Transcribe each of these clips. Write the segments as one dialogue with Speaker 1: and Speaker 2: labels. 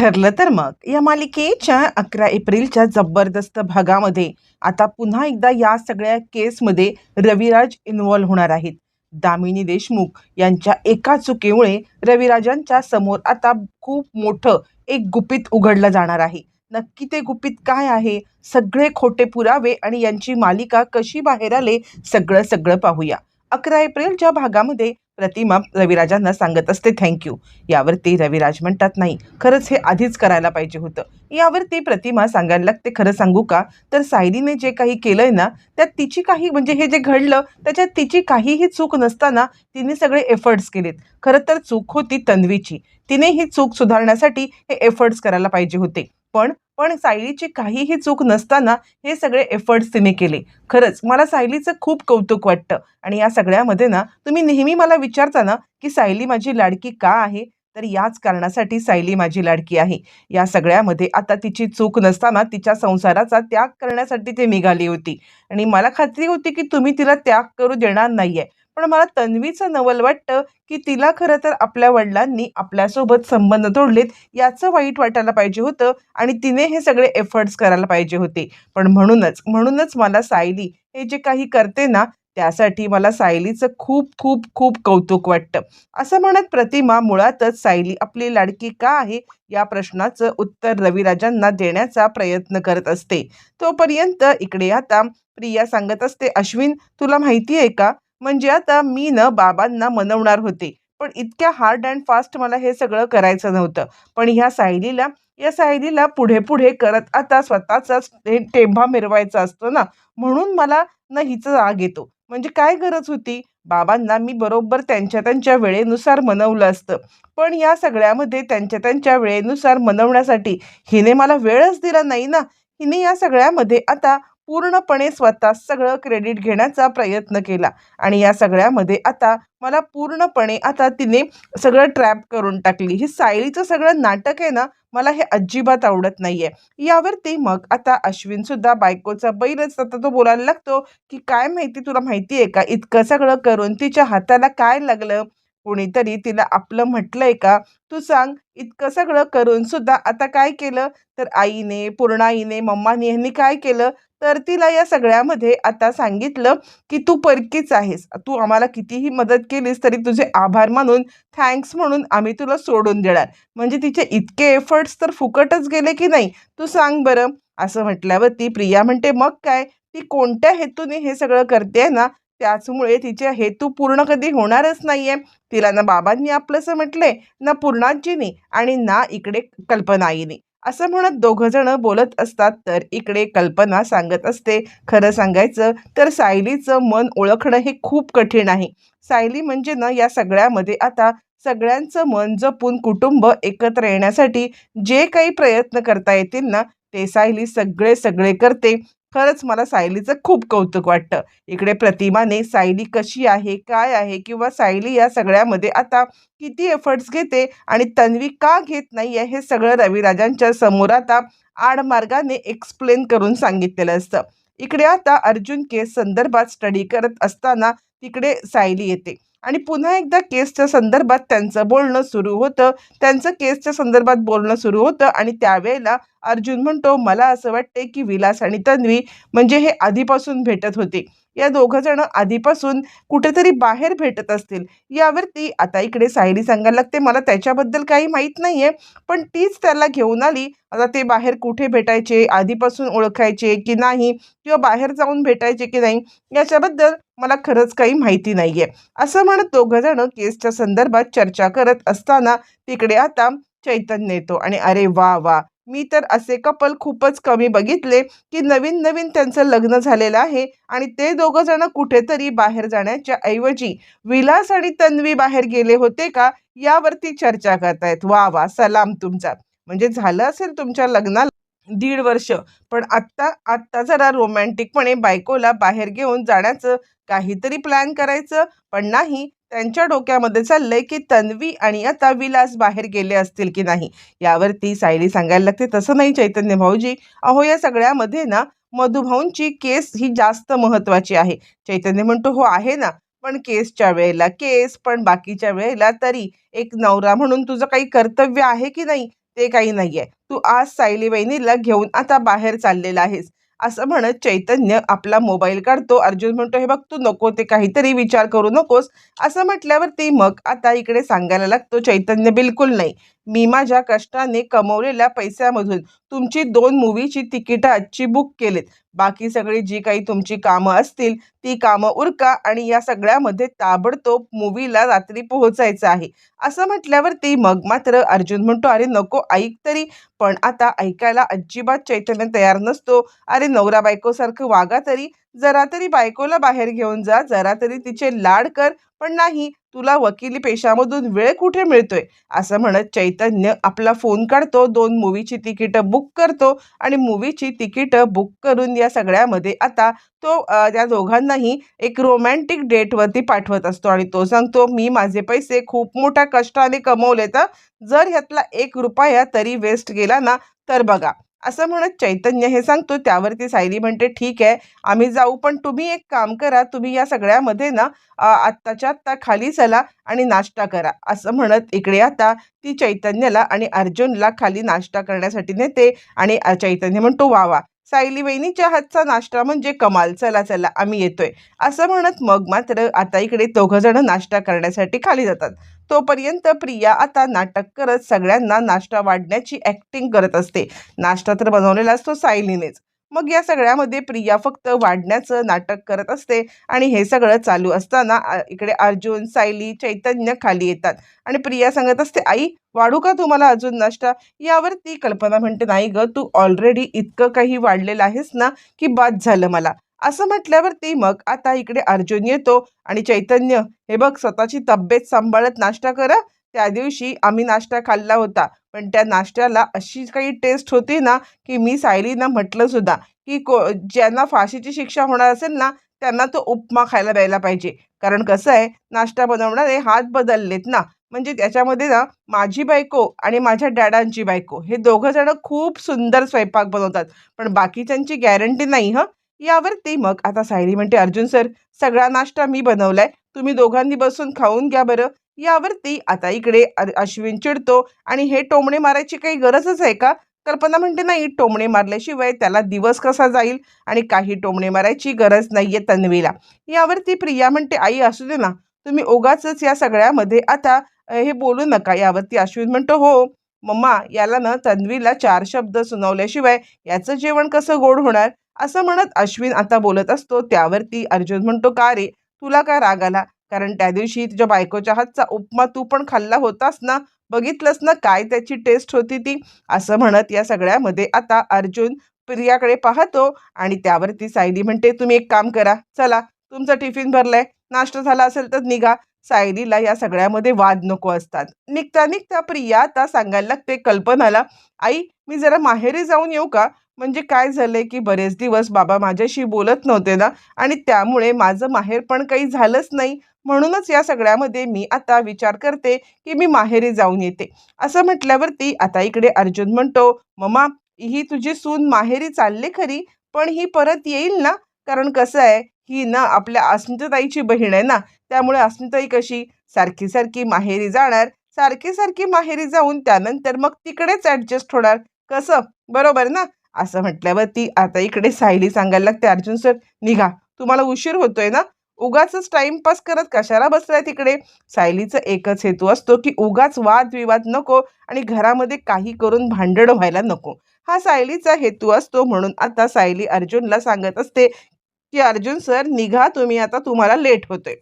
Speaker 1: ठरलं तर मग. या मालिकेच्या अकरा एप्रिलच्या जबरदस्त भागामध्ये आता पुन्हा एकदा या सगळ्या केसमध्ये रविराज इन्व्हॉल्व्ह होणार आहेत. दामिनी देशमुख यांच्या एका चुकीमुळे रविराजांच्या समोर आता खूप मोठं एक गुपित उघडलं जाणार आहे. नक्की ते गुपित काय आहे? सगळे खोटे पुरावे आणि यांची मालिका कशी बाहेर आले? सगळं सगळं पाहूया. अकरा एप्रिलच्या भागामध्ये प्रतिमा रविराजांना सांगत असते थँक्यू यावरती रविराज म्हणतात नाही खरंच हे आधीच करायला पाहिजे होतं. यावरती प्रतिमा सांगायला लागते खरं सांगू का? तर सायलीने जे काही केलंय ना त्यात तिची काही म्हणजे हे जे घडलं त्याच्यात तिची काहीही चूक नसताना तिने सगळे एफर्ट्स केलेत. खरं तर चूक होती तन्वीची. तिने ही चूक सुधारण्यासाठी हे एफर्ट्स करायला पाहिजे होते. पण पण सायलीची काहीही चूक नसताना हे सगळे एफर्ट्स तिने केले. खरंच मला सायलीचं खूप कौतुक वाटतं. आणि या सगळ्यामध्ये ना तुम्ही नेहमी मला विचारता ना की सायली माझी लाडकी का आहे? तर याच कारणासाठी सायली माझी लाडकी आहे. या सगळ्यामध्ये आता तिची चूक नसताना तिच्या संसाराचा त्याग करण्यासाठी ती निघाली होती. आणि मला खात्री होती की तुम्ही तिला त्याग करू देणार नाही आहे पण मला तन्वीचं नवल वाटतं की तिला खरं तर आपल्या वडिलांनी आपल्यासोबत संबंध तोडलेत याचं वाईट वाटायला पाहिजे होतं आणि तिने हे सगळे एफर्ट्स करायला पाहिजे होते. पण म्हणूनच म्हणूनच मला सायली हे जे काही करते ना त्यासाठी मला सायलीचं खूप खूप खूप कौतुक वाटतं. असं म्हणत प्रतिमा मुळातच सायली आपली लाडकी का आहे या प्रश्नाचं उत्तर रविराजांना देण्याचा प्रयत्न करत असते. तोपर्यंत इकडे आता प्रिया सांगत असते अश्विन तुला माहिती आहे का? म्हणजे आता मी न बाबांना मनवणार होते. पण इतक्या हार्ड अँड फास्ट मला हे सगळं करायचं नव्हतं. पण ह्या सायलीला या सायलीला पुढे पुढे करत आता स्वतःचाच ते टेंभा मिरवायचा असतो ना म्हणून मला ना हिचं राग येतो. म्हणजे काय गरज होती? बाबांना मी बरोबर त्यांच्या त्यांच्या वेळेनुसार मनवलं असतं. पण या सगळ्यामध्ये त्यांच्या त्यांच्या वेळेनुसार मनवण्यासाठी हिने मला वेळच दिला नाही ना. हिने या सगळ्यामध्ये आता पूर्णपणे स्वतः सगळं क्रेडिट घेण्याचा प्रयत्न केला. आणि या सगळ्यामध्ये आता मला पूर्णपणे आता तिने सगळं ट्रॅप करून टाकली. ही सायलीचं सगळं नाटक आहे ना मला हे अजिबात आवडत नाहीये. यावरती मग आता अश्विन सुद्धा बायकोचा बैलच आता तो बोलायला लागतो की काय माहिती तुला माहिती आहे का? इतकं सगळं करून तिच्या हाताला काय लागलं? कोणीतरी तिला आपलं म्हटलंय का? तू सांग इतकं सगळं करून सुद्धा आता काय केलं? तर आईने पूर्णाईने मम्माने यांनी काय केलं? तर तिला या सगळ्यामध्ये आता सांगितलं की तू परकीच आहेस. तू आम्हाला कितीही मदत केलीस तरी तुझे आभार मानून थँक्स म्हणून आम्ही तुला सोडून देणार. म्हणजे तिचे इतके एफर्ट्स तर फुकटच गेले की नाही? तू सांग बरं. असं म्हटल्यावरती प्रिया म्हणते मग काय? ती कोणत्या हेतूने हे सगळं करते ना? त्याचमुळे तिचे हेतू पूर्ण कधी होणारच नाहीये. तिला ना बाबांनी आपलंसं म्हटले ना पूर्णाजीनी आणि ना इकडे कल्पनाईनी. असं म्हणत दोघंजणं बोलत असतात तर इकडे कल्पना सांगत असते. खरं सांगायचं तर सायलीचं मन ओळखणं हे खूप कठीण आहे. सायली म्हणजे ना या सगळ्यामध्ये आता सगळ्यांचं मन जपून कुटुंब एकत्र येण्यासाठी जे काही प्रयत्न करता येतील ना ते सायली सगळे सगळे करते. खरंच मला सायलीचं खूप कौतुक वाटतं. इकडे प्रतिमाने सायली कशी आहे काय आहे किंवा सायली या सगळ्यामध्ये आता किती एफर्ट्स घेते आणि तन्वी का घेत नाही आहे हे सगळं रविराजांच्या समोर आता आडमार्गाने एक्सप्लेन करून सांगितलेलं असतं. इकडे आता अर्जुन केस संदर्भात स्टडी करत असताना तिकडे सायली येते. आणि पुन्हा एकदा केसच्या संदर्भात त्यांचं बोलणं सुरू होतं. त्यांचं केसच्या संदर्भात बोलणं सुरू होतं आणि त्यावेळेला अर्जुन म्हणतो मला असं वाटते की विलास आणि तन्वी म्हणजे हे आधीपासून भेटत होते. या दोघं जण आधीपासून कुठेतरी बाहेर भेटत असतील. यावरती आता इकडे सायली सांगायला लागते मला त्याच्याबद्दल काही माहीत नाही आहे पण तीच त्याला घेऊन आली. आता ते बाहेर कुठे भेटायचे आधीपासून ओळखायचे की नाही किंवा बाहेर जाऊन भेटायचे की नाही याच्याबद्दल मला खरंच काही माहिती नाही आहे असं म्हणत दोघंजणं केसच्या संदर्भात चर्चा करत असताना तिकडे आता चैतन्य येतो आणि अरे वा वा मी तर असे कपल खूपच कमी बघितले की नवीन नवीन त्यांचं लग्न झालेलं आहे आणि ते दोघं जण कुठेतरी बाहेर जाण्याच्या ऐवजी विलास आणि तन्वी बाहेर गेले होते का यावरती चर्चा करतायत. वा वा सलाम तुमचा. म्हणजे झालं असेल तुमच्या लग्नाला दीड वर्ष पण आत्ता आत्ता जरा रोमॅन्टिकपणे बायकोला बाहेर घेऊन जाण्याचं काहीतरी प्लॅन करायचं पण नाही त्यांच्या डोक्यामध्ये चाललंय की तन्वी आणि आता विलास बाहेर गेले असतील की नाही? यावरती सायली सांगायला लागते तसं नाही चैतन्य भाऊजी. अहो या सगळ्यामध्ये ना मधुभाऊंची केस ही जास्त महत्वाची आहे. चैतन्य म्हणतो हो आहे ना. पण केसच्या वेळेला केस पण बाकीच्या वेळेला तरी. एक नवरा म्हणून तुझं काही कर्तव्य आहे की नाही? ते काही नाही आहे तू आज सायली वहिनीला घेऊन आता बाहेर चाललेला आहेस. असं म्हणत चैतन्य आपला मोबाईल काढतो. अर्जुन म्हणतो हे बघ तू नको ते काहीतरी विचार करू नकोस. असं म्हटल्यावरती मग आता इकडे सांगायला लागतो चैतन्य बिलकुल नाही. मी माझ्या कष्टाने कमवलेल्या पैशामधून तुमची दोन मूवीची तिकीटं आजची बुक केलीत. बाकी सगळी जी काही तुमची कामं असतील ती कामं उरका आणि या सगळ्यामध्ये ताबडतोब मूवीला रात्री पोहोचायचं आहे. असं म्हटल्यावरती मग मात्र अर्जुन म्हणतो अरे नको ऐक तरी पण आता ऐकायला अजिबात चैतन्य तयार नसतो. अरे नवरा बायकोसारखं वागा तरी जरा तरी बायकोला बाहेर घेऊन जा जरा तरी तिचे लाड कर पण नाही तुला वकिली पेशामधून वेळ कुठे मिळतोय? असं म्हणत चैतन्य आपला फोन काढतो दोन मूवीची तिकीटं बुक करतो आणि मूवीची तिकीटं बुक करून या सगळ्यामध्ये आता तो त्या दोघांनाही एक रोमॅन्टिक डेटवरती पाठवत असतो आणि तो सांगतो मी माझे पैसे खूप मोठ्या कष्टाने कमवले तर जर ह्यातला एक रुपया तरी वेस्ट गेला ना तर बघा. असं म्हणत चैतन्य हे सांगतो त्यावरती सायली म्हणते ठीक आहे आम्ही जाऊ पण तुम्ही एक काम करा तुम्ही या सगळ्यामध्ये ना आत्ताच्या आत्ता खाली चला आणि नाश्ता करा. असं म्हणत इकडे आता ती चैतन्याला आणि अर्जुनला खाली नाश्ता करण्यासाठी नेते आणि चैतन्य म्हणतो वा वा. सायली वहिनीच्या हातचा नाश्ता म्हणजे कमाल. चला चला आम्ही येतोय. असं म्हणत मग मात्र आता इकडे दोघंजण नाश्ता करण्यासाठी खाली जातात. तोपर्यंत प्रिया आता नाटक करत सगळ्यांना नाश्ता वाढण्याची ॲक्टिंग करत असते. नाश्ता तर बनवलेला असतो सायलीनेच. मग या सगळ्यामध्ये प्रिया फक्त वाढण्याचं नाटक करत असते आणि हे सगळं चालू असताना इकडे अर्जुन सायली चैतन्य खाली येतात आणि प्रिया सांगत असते आई वाढू का तुम्हाला अजून नाश्ता? यावर ती कल्पना म्हणते नाही ग तू ऑलरेडी इतकं काही वाढलेलं आहेस ना की बाद झालं मला. असं म्हटल्यावरती मग आता इकडे अर्जुन येतो आणि चैतन्य हे बघ स्वतःची तब्येत सांभाळत नाश्ता करा त्या दिवशी आम्ही नाश्ता खाल्ला होता. पण त्या नाश्त्याला अशी काही टेस्ट होती ना की मी सायलीनं म्हटलं सुद्धा की को ज्यांना फाशीची शिक्षा होणार असेल ना त्यांना तो उपमा खायला द्यायला पाहिजे. कारण कसं आहे नाश्ता बनवणारे हात बदललेत ना. म्हणजे त्याच्यामध्ये ना माझी बायको आणि माझ्या डॅडांची बायको हे दोघं जण खूप सुंदर स्वयंपाक बनवतात. पण बाकीच्यांची गॅरंटी नाही हं. यावरती मग आता सायली म्हणते अर्जुन सर सगळा नाश्ता मी बनवलाय. तुम्ही दोघांनी बसून खाऊन घ्या बरं. यावरती आता इकडे अश्विन चिडतो आणि हे टोमणे मारायची काही गरजच आहे का? कल्पना म्हणते नाही टोमणे मारल्याशिवाय त्याला दिवस कसा जाईल? आणि काही टोमणे मारायची गरज नाही आहे तन्वीला. यावरती प्रिया म्हणते आई असू दे ना. तुम्ही ओगाचच या सगळ्यामध्ये आता हे बोलू नका. यावरती अश्विन म्हणतो हो मम्मा याला ना तन्वीला चार शब्द सुनावल्याशिवाय याचं जेवण कसं गोड होणार? असं म्हणत अश्विन आता बोलत असतो. त्यावरती अर्जुन म्हणतो का रे? तुला काय राग आला? कारण त्या दिवशी तुझ्या बायकोच्या हातचा उपमा तू पण खाल्ला होतास ना बघितलंस ना काय त्याची टेस्ट होती ती? असं म्हणत या सगळ्यामध्ये आता अर्जुन प्रियाकडे पाहतो आणि त्यावरती सायली म्हणते तुम्ही एक काम करा चला तुमचा टिफिन भरलाय नाश्ता झाला असेल तर निघा. सायलीला या सगळ्यामध्ये वाद नको असतात. निघता निघता प्रिया आता सांगायला लागते कल्पनाला आई मी जरा माहेरी जाऊन येऊ का? म्हणजे काय झालंय की बरेच दिवस बाबा माझ्याशी बोलत नव्हते ना आणि त्यामुळे माझं माहेर पण काही झालंच नाही. म्हणूनच या सगळ्यामध्ये मी आता विचार करते की मी माहेरी जाऊन येते. असं म्हटल्यावरती आता इकडे अर्जुन म्हणतो ममा ही तुझी सून माहेरी चालले खरी पण ही परत येईल ना? कारण कसं आहे ही ना आपल्या अस्मिताताईची बहीण आहे ना त्यामुळे अस्मिताई कशी? सारखी सारखी माहेरी जाणार सारखी सारखी माहेरी जाऊन त्यानंतर मग तिकडेच ॲडजस्ट होणार. कसं? बरोबर ना? असं म्हटल्यावरती आता इकडे सायली सांगायला लागते अर्जुन सर निघा. तुम्हाला उशीर होतोय ना? उगाच टाइमपास करत कशाला बसलाय तिकडे? सायलीचा एकच हेतू असतो की उगाच वादविवाद नको आणि घरामध्ये काही करून भांडण व्हायला नको. हा सायलीचा हेतू असतो म्हणून आता सायली अर्जुनला सांगत असते की अर्जुन सर निघा तुम्ही आता तुम्हाला लेट होतोय.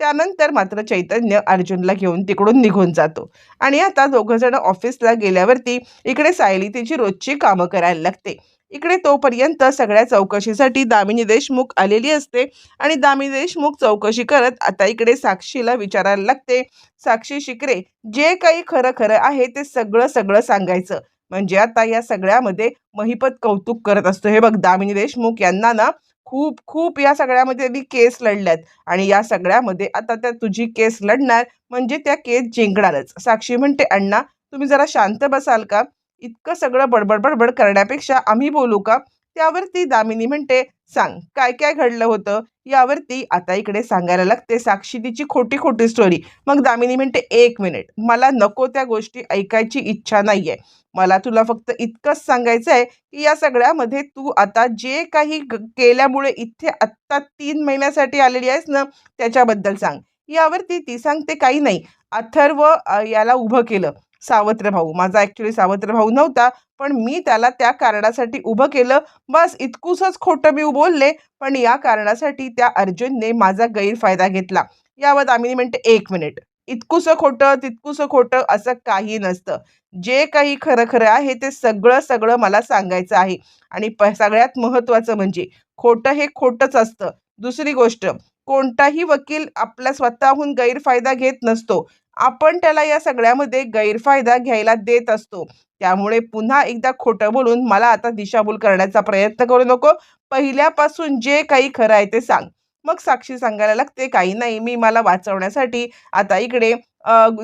Speaker 1: त्यानंतर मात्र चैतन्य अर्जुनला घेऊन तिकडून निघून जातो. आणि आता दोघं जण ऑफिसला गेल्यावरती इकडे सायली तिची रोजची कामं करायला लागते. इकडे तोपर्यंत सगळ्या चौकशीसाठी दामिनी देशमुख आलेली असते आणि दामिनी देशमुख चौकशी करत आता इकडे साक्षीला विचारायला लागते. साक्षी शिकरे जे काही खरं खरं आहे ते सगळं सगळं सांगायचं. म्हणजे आता या सगळ्यामध्ये महिपत कौतुक करत असतो. हे बघ दामिनी देशमुख यांना ना खूप खूप या सगळ्यामध्ये मी केस लढल्यात. आणि या सगळ्यामध्ये आता त्या तुझी केस लढणार म्हणजे त्या केस जिंकणारच. साक्षी म्हणते अण्णा तुम्ही जरा शांत बसाल का? इतकं सगळं बडबड बडबड करण्यापेक्षा आम्ही बोलू का? त्यावरती दामिनी म्हणते सांग काय काय घडलं होतं? यावरती आता इकडे सांगायला लागते साक्षी तिची खोटी खोटी स्टोरी मग दामिनी म्हणते एक मिनिट मला नको त्या गोष्टी ऐकायची इच्छा नाहीये. मला तुला फक्त इतकंच सांगायचं आहे की या सगळ्यामध्ये तू आता जे काही ग- केल्यामुळे इथे आत्ता तीन महिन्यासाठी आलेली आहेस ना त्याच्याबद्दल सांग. यावरती ती सांगते काही नाही. अथर्व याला उभं केलं. सावत्र भाऊ माझा ॲक्च्युली सावत्र भाऊ नव्हता पण मी त्याला त्या कारणासाठी उभं केलं. बस इतकूसच खोटं मी बोलले पण या कारणासाठी त्या अर्जुनने माझा गैरफायदा घेतला. यावर दामिनी म्हणते एक मिनिट. इतकूसं खोटं तितकूसं खोटं असं काही नसतं. जे काही खरं खरं आहे ते सगळं सगळं मला सांगायचं आहे. आणि प सगळ्यात महत्त्वाचं म्हणजे खोटं हे खोटंच असतं. दुसरी गोष्ट कोणताही वकील आपला स्वतःहून गैरफायदा घेत नसतो. आपण त्याला या सगळ्यामध्ये गैरफायदा घ्यायला देत असतो. त्यामुळे पुन्हा एकदा खोटं बोलून मला आता दिशाभूल करण्याचा प्रयत्न करू नको. पहिल्यापासून जे काही खरं आहे ते सांग. मग साक्षी सांगायला लागते काही नाही मी मला वाचवण्यासाठी आता इकडे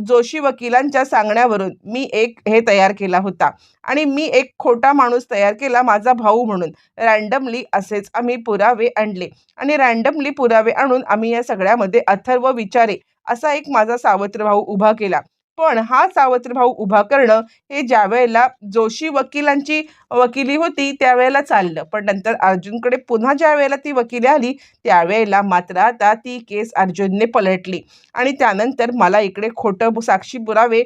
Speaker 1: जोशी वकिलांच्या सांगण्यावरून मी एक हे तयार केला होता. आणि मी एक खोटा माणूस तयार केला माझा भाऊ म्हणून. रँडमली असेच आम्ही पुरावे आणले. आणि रँडमली पुरावे आणून आम्ही या सगळ्यामध्ये अथर्व विचारे असा एक माझा सावत्र भाऊ उभा केला. पण हा सावत्र भाऊ उभा करणं हे ज्या वेळेला जोशी वकिलांची वकिली होती त्यावेळेला चाललं. पण नंतर अर्जुनकडे पुन्हा ज्या वेळेला ती वकिली आली त्यावेळेला मात्र आता ती केस अर्जुनने पलटली. आणि त्यानंतर मला इकडे खोटं साक्षी पुरावे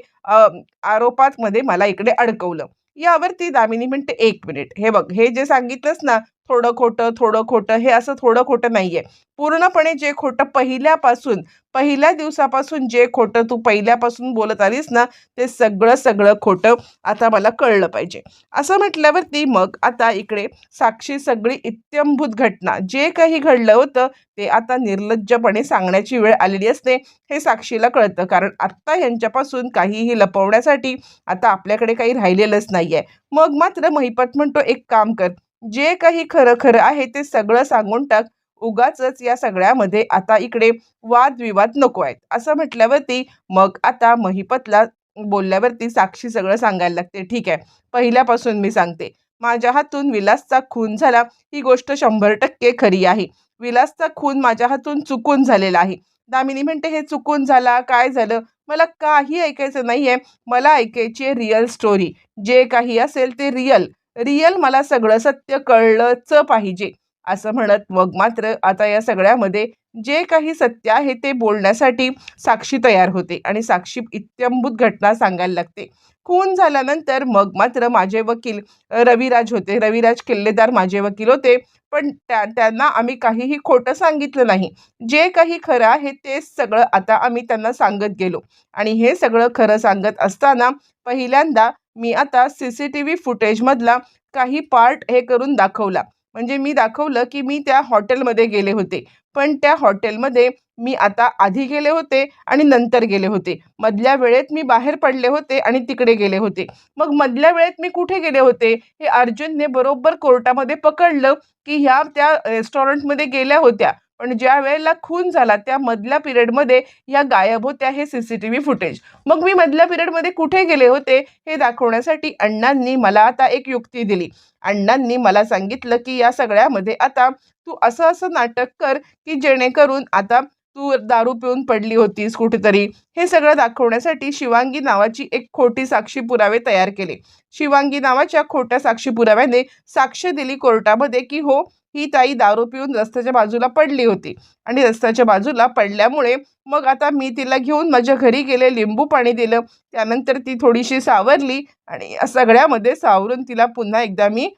Speaker 1: आरोपात मध्ये मला इकडे अडकवलं. यावरती दामिनी म्हणते एक मिनिट. हे बघ हे जे सांगितलंस ना थोडं खोटं थोडं खोटं हे असं थोडं खोटं नाहीये. पूर्णपणे जे खोटं पहिल्यापासून पहिल्या दिवसापासून जे खोटं तू पहिल्यापासून बोलत आलीस ना ते सगळं सगळं खोटं आता मला कळलं पाहिजे. असं म्हटल्यावरती मग आता इकडे साक्षी सगळी इत्यंभूत घटना जे काही घडलं होतं ते आता निर्लज्जपणे सांगण्याची वेळ आलेली असते हे साक्षीला कळतं. कारण आत्ता यांच्यापासून काहीही लपवण्यासाठी आता आपल्याकडे काही राहिलेलंच नाही आहे मग मात्र महिपत म्हणतो एक काम कर जे काही खरं खरं आहे ते सगळं सांगून टाक. उगाचच या सगळ्यामध्ये आता इकडे वादविवाद नको आहेत. असं म्हटल्यावरती मग आता महिपतला बोलल्यावरती साक्षी सगळं सांगायला लागते. ठीक आहे. पहिल्यापासून मी सांगते. माझ्या हातून विलासचा खून झाला. ही गोष्ट शंभर टक्के खरी आहे. विलासचा खून माझ्या हातून चुकून झालेला आहे. दामिनी म्हणते हे चुकून झाला? काय झालं? मला काही ऐकायचं नाही आहे मला ऐकायची आहे रिअल स्टोरी जे काही असेल ते रिअल रिअल मला सगळं सत्य कळलंच पाहिजे. असं म्हणत मग मात्र आता या सगळ्यामध्ये जे काही सत्य आहे ते बोलण्यासाठी साक्षी तयार होते आणि साक्षी इत्यंभूत घटना सांगायला लागते. खून झाल्यानंतर मग मात्र माझे वकील रविराज होते. रविराज किल्लेदार माझे वकील होते. पण त्या त्यांना आम्ही काहीही खोटं सांगितलं नाही. जे काही खरं आहे ते सगळं आता आम्ही त्यांना सांगत गेलो. आणि हे सगळं खरं सांगत असताना पहिल्यांदा मी आता सी सी टी व्ही फुटेजमधला काही पार्ट हे करून दाखवला. म्हणजे मी दाखवलं की मी त्या हॉटेलमध्ये गेले होते. पण त्या हॉटेलमध्ये मी आता आधी गेले होते आणि नंतर गेले होते. मधल्या वेळेत मी बाहेर पडले होते आणि तिकडे गेले होते. मग मधल्या वेळेत मी कुठे गेले होते? हे अर्जुनने बरोबर कोर्टामध्ये पकडलं की ह्या त्या रेस्टॉरंटमध्ये गेल्या होत्या. पण ज्या वेळेला खून झाला त्या मधल्या पिरियडमध्ये या गायब होत्या हे C C T V footage. मग मी मधल्या पिरियडमध्ये कुठे गेले होते हे दाखवण्यासाठी अण्णांनी मला आता एक युक्ती दिली. अण्णांनी मला सांगितलं की या सगळ्यामध्ये आता तू असं असं नाटक कर की जेणेकरून आता तू दारू पिऊन पडली होतीस कुठेतरी. हे सगळं दाखवण्यासाठी शिवांगी नावाची एक खोटी साक्षी पुरावे तयार केले. शिवांगी नावाच्या खोट्या साक्षी पुराव्याने साक्ष दिली कोर्टामध्ये की हो ही ताई दारू पिऊन रस्त्याच्या बाजूला पडली होती. आणि रस्त्याच्या बाजूला पडल्यामुळे मग आता मी तिला घेऊन माझ्या घरी गेले लिंबू पाणी दिलं. त्यानंतर ती थोडीशी सावरली आणि सगळ्यामध्ये सावरून तिला पुन्हा एकदा मी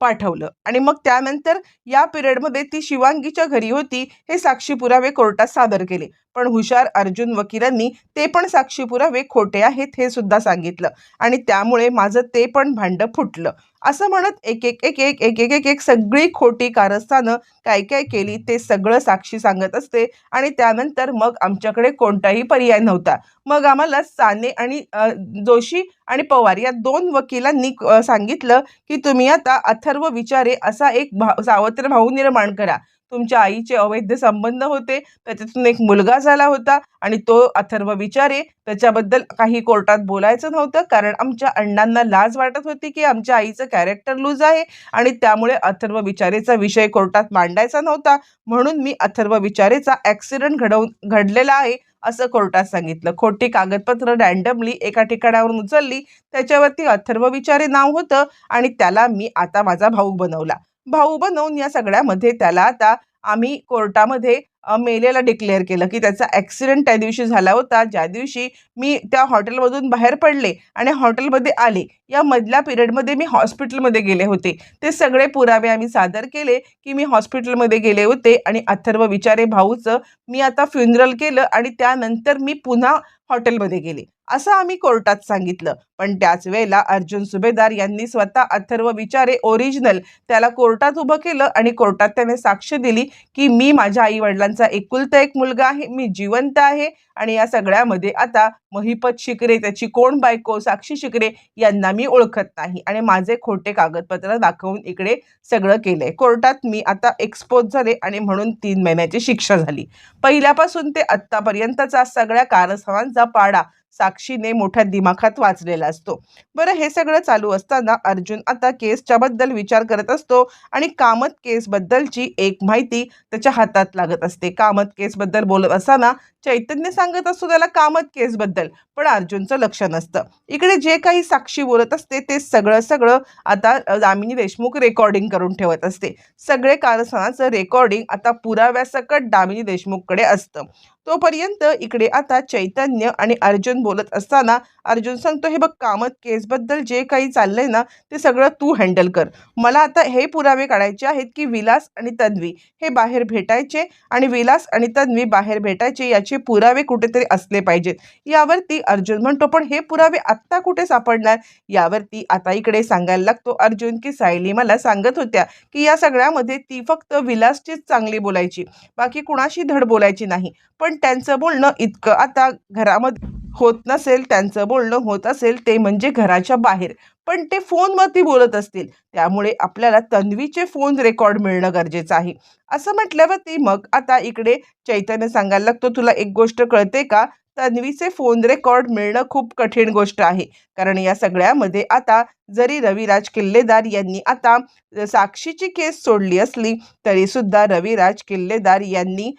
Speaker 1: पाठवलं. आणि मग त्यानंतर या पिरियडमध्ये ती शिवांगीच्या घरी होती हे साक्षी पुरावे कोर्टात सादर केले. पण हुशार अर्जुन वकिलांनी ते पण साक्षी पुरावे खोटे आहेत हे सुद्धा सांगितलं. आणि त्यामुळे माझं ते पण भांडं फुटलं. असं म्हणत एक एक एक एक एक एक एक एक सगळी खोटी कारस्थानं काय काय केली ते सगळं साक्षी सांगत असते आणि त्यानंतर मग आमच्याकडे कोणताही पर्याय नव्हता. मग आम्हाला साने आणि जोशी आणि पवार या दोन वकिलांनी सांगितलं की तुम्ही आता अथर्व विचारे असा एक भा सावत्र भाऊ निर्माण करा. तुमच्या आईचे अवैध संबंध होते त्याच्यातून एक मुलगा झाला होता आणि तो अथर्व विचारे. त्याच्याबद्दल काही कोर्टात बोलायचं नव्हतं कारण आमच्या अण्णांना लाज वाटत होती की आमच्या आईचं कॅरेक्टर लूज आहे आणि त्यामुळे अथर्व विचारेचा विषय कोर्टात मांडायचा नव्हता. म्हणून मी अथर्व विचारेचा ॲक्सिडेंट घडवून घडलेला आहे असं कोर्टात सांगितलं. खोटी कागदपत्र रँडमली एका ठिकाणावरून उचलली. त्याच्यावरती अथर्व विचारे नाव होतं आणि त्याला मी आता माझा भाऊ बनवला. भाऊ बनवून या सगळ्यामध्ये त्याला आता आम्ही कोर्टामध्ये मेलेला डिक्लेअर केलं की त्याचा ॲक्सिडेंट त्या दिवशी झाला होता. ज्या दिवशी मी त्या हॉटेलमधून बाहेर पडले आणि हॉटेलमध्ये आले या मधल्या पिरियडमध्ये मी हॉस्पिटलमध्ये गेले होते. ते सगळे पुरावे आम्ही सादर केले की मी हॉस्पिटलमध्ये गेले होते आणि अथर्व विचारे भाऊचं मी आता फ्युनरल केलं आणि त्यानंतर मी पुन्हा हॉटेलमध्ये गेले. असं आम्ही कोर्टात सांगितलं. पण त्याच वेळेला अर्जुन सुभेदार यांनी स्वतः अथर्व विचारे ओरिजिनल त्याला कोर्टात उभं केलं आणि कोर्टात त्याने साक्ष दिली की मी माझ्या आई वडिलांचा एकुलता एक मुलगा आहे. मी जिवंत आहे. आणि या सगळ्यामध्ये आता महिपत शिकरे त्याची कोण बायको साक्षी शिकरे यांना मी ओळखत नाही. आणि माझे खोटे कागदपत्र दाखवून इकडे सगळं केलंय. कोर्टात मी आता एक्सपोज झाले आणि म्हणून तीन महिन्याची शिक्षा झाली. पहिल्यापासून ते आत्तापर्यंतचा सगळ्या कारस्थानांचा पाडा साक्षीने मोठ्या दिमाखात वाचलेला असतो. बरं हे सगळं चालू असताना अर्जुन आता केसच्या बद्दल विचार करत असतो आणि कामत केसबद्दलची एक माहिती त्याच्या हातात लागत असते. कामत केसबद्दल बोलत असताना चैतन्य सांगत असतो त्याला कामत केसबद्दल पण अर्जुनचं लक्ष नसतं. इकडे जे काही साक्षी बोलत असते ते सगळं सगळं आता दामिनी देशमुख रेकॉर्डिंग करून ठेवत असते. सगळे कारस्थानाचं रेकॉर्डिंग आता पुराव्यासकट दामिनी देशमुखकडे असतं. तोपर्यंत इकडे आता चैतन्य आणि अर्जुन बोलत असताना अर्जुन सांगतो हे बघ कामत केसबद्दल जे काही चाललंय ना ते सगळं तू हँडल कर. मला आता हे पुरावे काढायचे आहेत की विलास आणि तन्वी. हे बाहेर भेटायचे आणि विलास आणि तन्वी बाहेर भेटायचे याचे पुरावे कुठेतरी असले पाहिजेत. यावरती अर्जुन म्हणतो पण हे पुरावे आत्ता कुठे सापडणार? यावरती आता इकडे सांगायला लागतो अर्जुन की सायली मला सांगत होत्या की या सगळ्यामध्ये ती फक्त विलासचीच चांगली बोलायची बाकी कुणाशी धड बोलायची नाही. पण त्यांचं बोलणं इतकं आता घरामध्ये होत नसेल त्यांचं बोलणं होत असेल ते म्हणजे घराच्या बाहेर. पण ते फोनवरती बोलत असतील. त्यामुळे आपल्याला तन्वीचे फोन रेकॉर्ड मिळणं गरजेचं आहे. असं म्हटल्यावरती मग आता इकडे चैतन्य सांगायला लागतो तुला एक गोष्ट कळते का? तन्वीचे फोन रेकॉर्ड मिळणं खूप कठीण गोष्ट आहे. कारण या सगळ्यामध्ये आता जरी रविराज किल्लेदार यांनी आता साक्षीची केस सोडली असली तरीसुद्धा रविराज किल्लेदार यांनी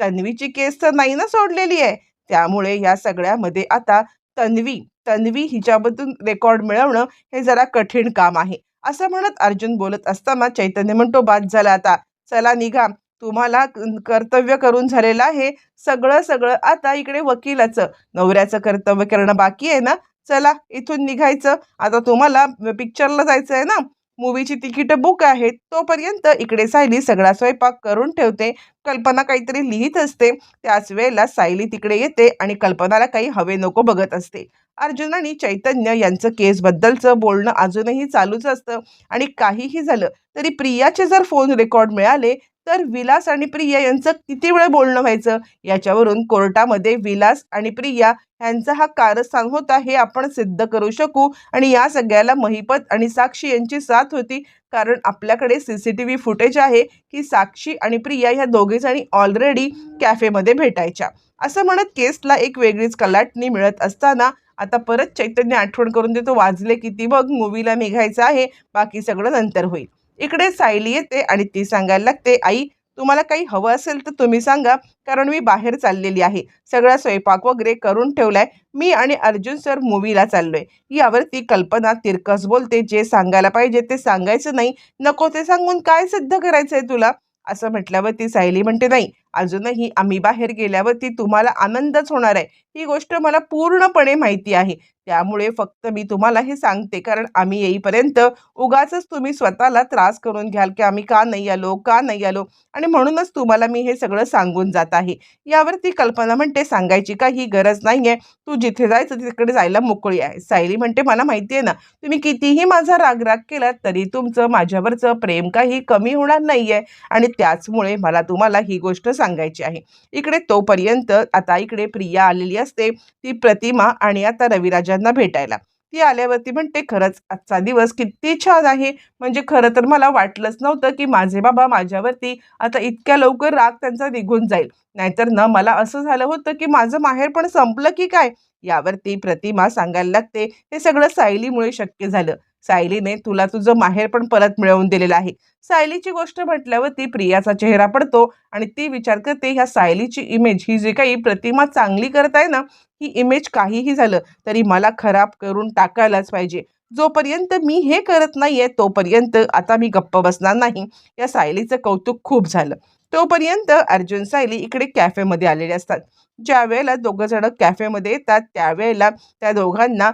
Speaker 1: तन्वीची केस तर नाही ना सोडलेली आहे. त्यामुळे या सगळ्यामध्ये आता तन्वी तन्वी हिच्याबद्दल रेकॉर्ड मिळवणं हे जरा कठीण काम आहे. असं म्हणत अर्जुन बोलत असताना चैतन्य म्हणतो बाद झाला आता. चला निघा. तुम्हाला कर्तव्य करून झालेलं आहे. सगळं सगळं आता इकडे वकिलाचं. नवऱ्याचं कर्तव्य करणं बाकी आहे ना? चला इथून निघायचं. आता तुम्हाला पिक्चरला जायचं आहे ना? मूवीची तिकीटं बुक आहेत. तोपर्यंत इकडे सायली सगळा स्वयंपाक करून ठेवते. कल्पना काहीतरी लिहित असते. त्याच वेळेला सायली तिकडे येते आणि कल्पनाला काही हवे नको बघत असते. अर्जुन आणि चैतन्य यांचं केसबद्दलचं बोलणं अजूनही चालूच असतं. आणि काहीही झालं तरी प्रियाचे जर फोन रेकॉर्ड मिळाले तर विलास आणि प्रिया यांचं किती वेळ बोलणं व्हायचं? याच्यावरून कोर्टामध्ये विलास आणि प्रिया यांचा हा कारस्थान होता हे आपण सिद्ध करू शकू. आणि या सगळ्याला महिपत आणि साक्षी यांची साथ होती. कारण आपल्याकडे C C T V footage आहे की साक्षी आणि प्रिया ह्या दोघीजणी ऑलरेडी कॅफेमध्ये भेटायच्या. असं म्हणत केसला एक वेगळीच कलाटणी मिळत असताना आता परत चैतन्य आठवण करून देतो वाजले किती बघ मूवीला निघायचं आहे बाकी सगळं नंतर होईल. इकडे सायली येते आणि ती सांगायला लागते आई तुम्हाला काही हवं असेल तर तुम्ही सांगा कारण मी बाहेर चाललेली आहे. सगळा स्वयंपाक वगैरे करून ठेवलाय. मी आणि अर्जुन सर मूवीला चाललोय. यावरती कल्पना तिरकस बोलते जे सांगायला पाहिजे ते सांगायचं नाही. नको ते सांगून काय सिद्ध करायचंय तुला? असं म्हटल्यावर ती सायली म्हणते नाही अजूनही आम्ही बाहेर गेल्यावरती तुम्हाला आनंदच होणार आहे. ही गोष्ट मला पूर्णपणे माहिती आहे. त्यामुळे फक्त मी तुम्हाला हे सांगते कारण आम्ही येईपर्यंत उगाच तुम्ही स्वतःला त्रास करून घ्याल की आम्ही का नाही आलो का नाही आलो? आणि म्हणूनच तुम्हाला मी हे सगळं सांगून जात आहे. यावरती कल्पना म्हणते सांगायची काही गरज नाही आहे तू जिथे जायचं तिकडे जायला मोकळी आहे. सायली म्हणते मला माहिती आहे ना तुम्ही कितीही माझा रागराग केला तरी तुमचं माझ्यावरचं प्रेम काही कमी होणार नाही आहे आणि त्याचमुळे मला तुम्हाला ही गोष्ट सांगायची आहे. इकडे तोपर्यंत आता इकडे प्रिया आलेली असते. ती प्रतिमा आणि आता रविराजांना भेटायला. ती आल्यावरती म्हणते खरंच आजचा दिवस किती छान आहे. म्हणजे खरं तर मला वाटलंच नव्हतं की माझे बाबा माझ्यावरती आता इतक्या लवकर राग त्यांचा निघून जाईल. नाहीतर न मला असं झालं होतं की माझं माहेर पण संपलं की काय? यावरती प्रतिमा सांगायला लागते. हे सगळं सायलीमुळे शक्य झालं. सायलीने तुला तुझं माहेर पण परत मिळवून दिलेलं आहे. सायलीची गोष्ट म्हटल्यावरती प्रियाचा चेहरा पडतो आणि ती विचार करते ह्या सायलीची इमेज ही जी काही प्रतिमा चांगली करत आहे ना ही इमेज काहीही झालं तरी मला खराब करून टाकायलाच पाहिजे. जोपर्यंत मी हे करत नाहीये तोपर्यंत आता मी गप्प बसणार नाही. या सायलीचं कौतुक खूप झालं. तोपर्यंत अर्जुन सायली इकडे कॅफेमध्ये आलेले असतात. ज्या वेळेला दोघं जण कॅफेमध्ये येतात त्यावेळेला त्या दोघांना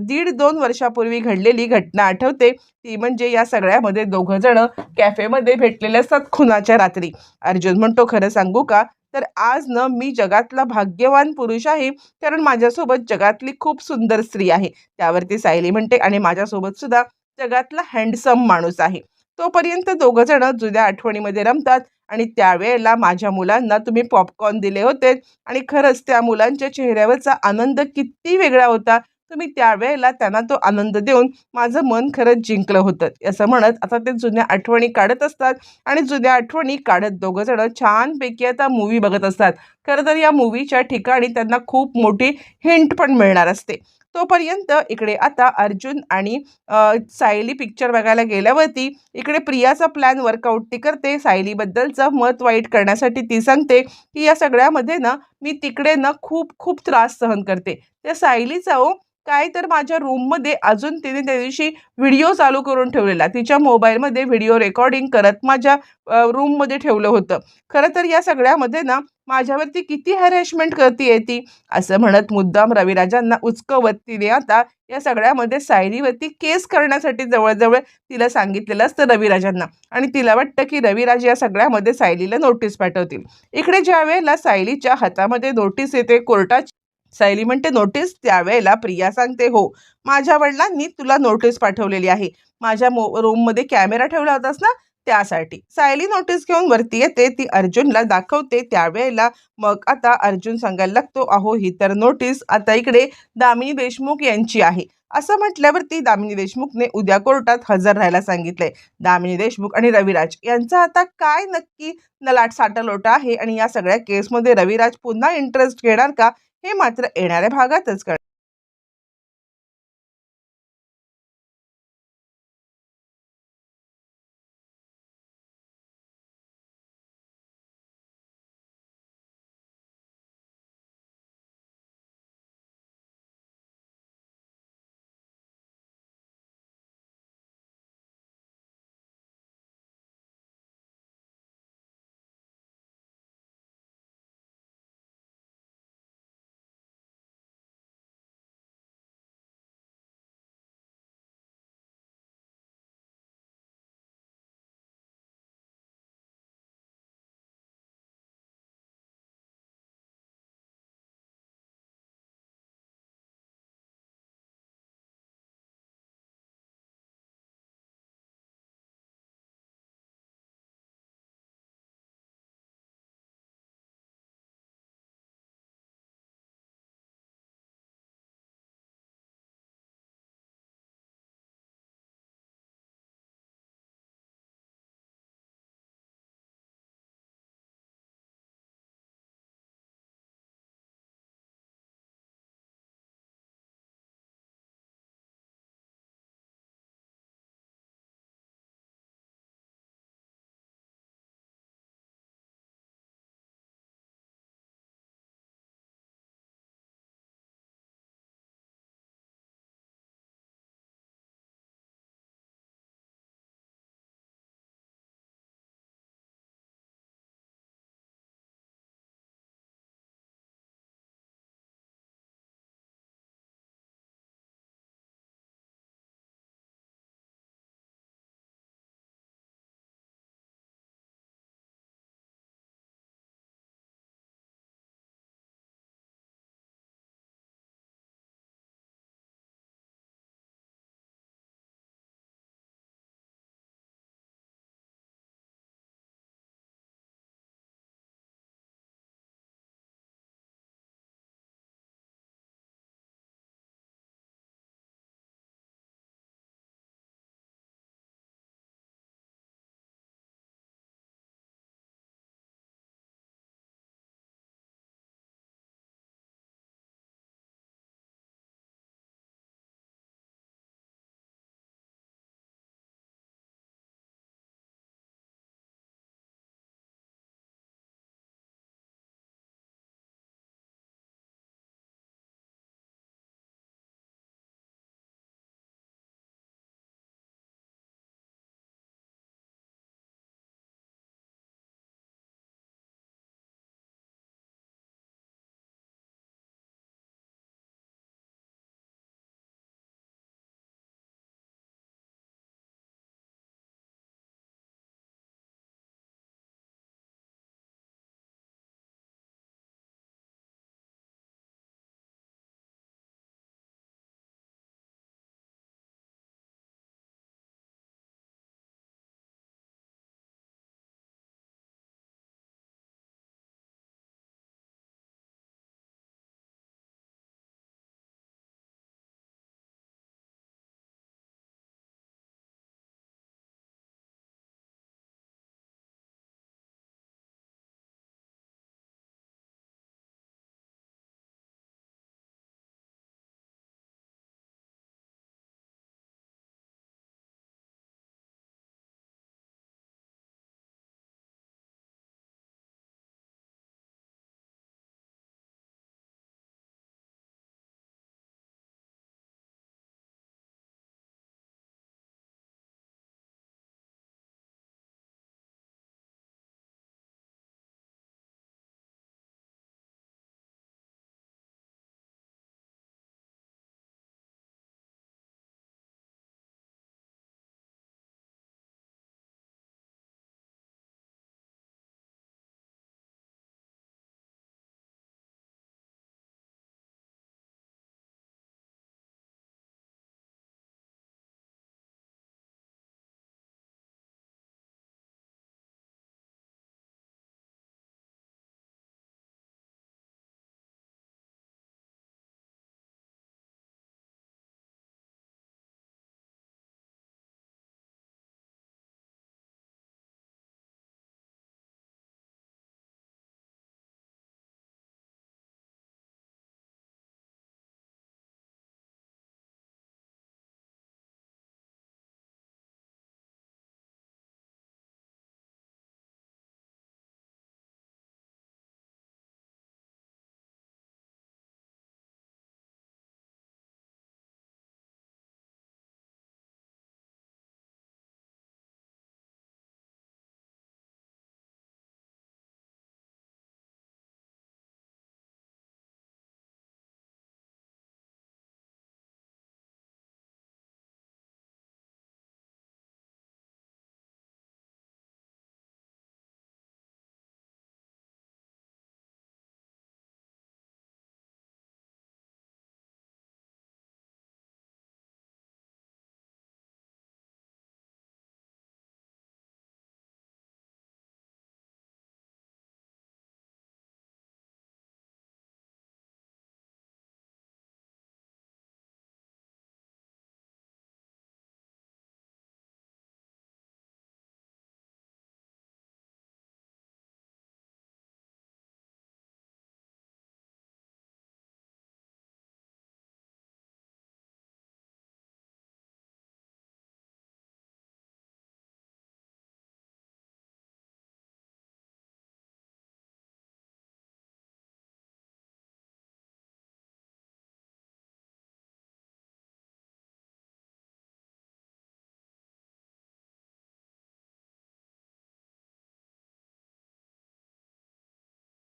Speaker 1: दीड दोन वर्षापूर्वी घडलेली घटना आठवते. ती म्हणजे या सगळ्यामध्ये दोघं जण कॅफेमध्ये भेटलेले असतात खुनाच्या रात्री. अर्जुन म्हणतो खरं सांगू का? तर आज न मी जगातला भाग्यवान पुरुष आहे कारण माझ्यासोबत जगातली खूप सुंदर स्त्री आहे. त्यावरती सायली म्हणते आणि माझ्यासोबत सुद्धा जगातला हँडसम माणूस आहे. तोपर्यंत दोघं जण जुन्या आठवणीमध्ये रमतात आणि त्यावेळेला माझ्या मुलांना तुम्ही पॉपकॉर्न दिले होते आणि खरंच त्या मुलांच्या चेहऱ्यावरचा आनंद किती वेगळा होता. तुम्ही त्यावेळेला त्यांना तो आनंद देऊन माझं मन खरंच जिंकलं होतं. असं म्हणत आता ते जुन्या आठवणी काढत असतात आणि जुन्या आठवणी काढत दोघं जण छानपैकी आता मूवी बघत असतात. खरं तर या मूवीच्या ठिकाणी त्यांना खूप मोठी हिंट पण मिळणार असते. तोपर्यंत इकडे आता अर्जुन आणि सायली पिक्चर बघायला गेल्यावरती इकडे प्रियाचा प्लॅन वर्कआउट ती करते. सायलीबद्दलचं मत वाईट करण्यासाठी ती सांगते की या सगळ्यामध्ये ना मी तिकडे ना खूप खूप त्रास सहन करते. त्या सायलीचा हो काय तर माझ्या रूममध्ये अजून तिने त्या दिवशी व्हिडिओ चालू करून ठेवलेला. तिच्या मोबाईलमध्ये व्हिडिओ रेकॉर्डिंग करत माझ्या रूममध्ये ठेवलं होतं. खरं तर या सगळ्यामध्ये ना माझ्यावरती किती हॅरॅशमेंट करते ती? असं म्हणत मुद्दाम रविराजांना उचकवत तिने आता या सगळ्यामध्ये सायलीवरती केस करण्यासाठी जवळजवळ तिला सांगितलेलं असतं रविराजांना. आणि तिला वाटतं की रविराज या सगळ्यामध्ये सायलीला नोटीस पाठवतील. इकडे ज्या वेळेला सायलीच्या हातामध्ये नोटीस येते कोर्टाची सायली म्हणते नोटीस त्यावेळेला प्रिया सांगते हो माझ्या वडिलांनी तुला नोटीस पाठवलेली आहे. माझ्या मो रूममध्ये कॅमेरा ठेवला होतास ना? त्यासाठी. सायली नोटीस घेऊन वरती येते. ती अर्जुनला दाखवते. त्यावेळेला मग आता अर्जुन सांगायला लागतो अहो ही तर नोटीस. आता इकडे दामिनी देशमुख यांची आहे. असं म्हटल्यावरती दामिनी देशमुखने उद्या कोर्टात हजर राहायला सांगितलंय. दामिनी देशमुख आणि रविराज यांचा आता काय नक्की नलाट साटालोटा आहे आणि या सगळ्या केसमध्ये रविराज पुन्हा इंटरेस्ट घेणार का हे मात्र येणाऱ्या भागातच कळ